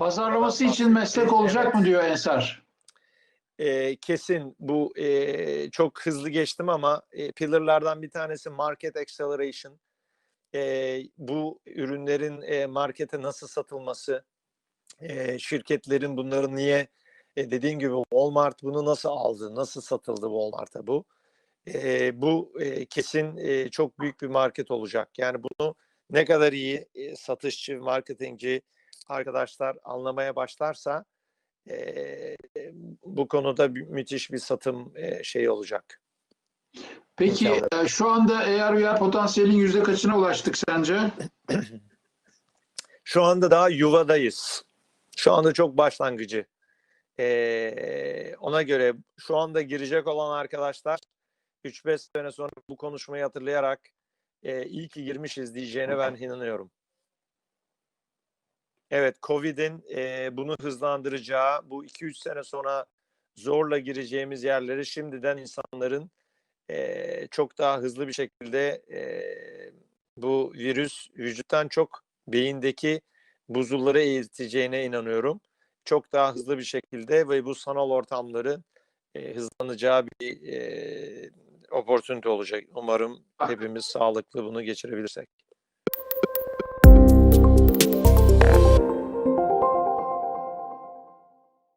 Pazarlaması için meslek olacak mı diyor Ensar. E, kesin bu e, çok hızlı geçtim ama e, pillarlardan bir tanesi market acceleration. E, bu ürünlerin e, markete nasıl satılması, e, şirketlerin bunları niye e, dediğin gibi Walmart bunu nasıl aldı, nasıl satıldı Walmart'a bu? E, bu e, kesin e, çok büyük bir market olacak. Yani bunu ne kadar iyi e, satışçı, marketingci arkadaşlar anlamaya başlarsa e, bu konuda müthiş bir satım e, şeyi olacak. Peki İnşallah. şu anda AR VR potansiyelin yüzde kaçına ulaştık sence? Şu anda daha yuvadayız. Şu anda çok başlangıcı. Ee, ona göre şu anda girecek olan arkadaşlar 3-5 sene sonra bu konuşmayı hatırlayarak e, iyi ki girmişiz diyeceğine ben inanıyorum. Evet, Covid'in e, bunu hızlandıracağı, bu 2-3 sene sonra zorla gireceğimiz yerleri şimdiden insanların e, çok daha hızlı bir şekilde e, bu virüs vücuttan çok beyindeki buzulları eriteceğine inanıyorum. Çok daha hızlı bir şekilde ve bu sanal ortamların e, hızlanacağı bir e, opportunity olacak. Umarım Bak. hepimiz sağlıklı bunu geçirebilirsek.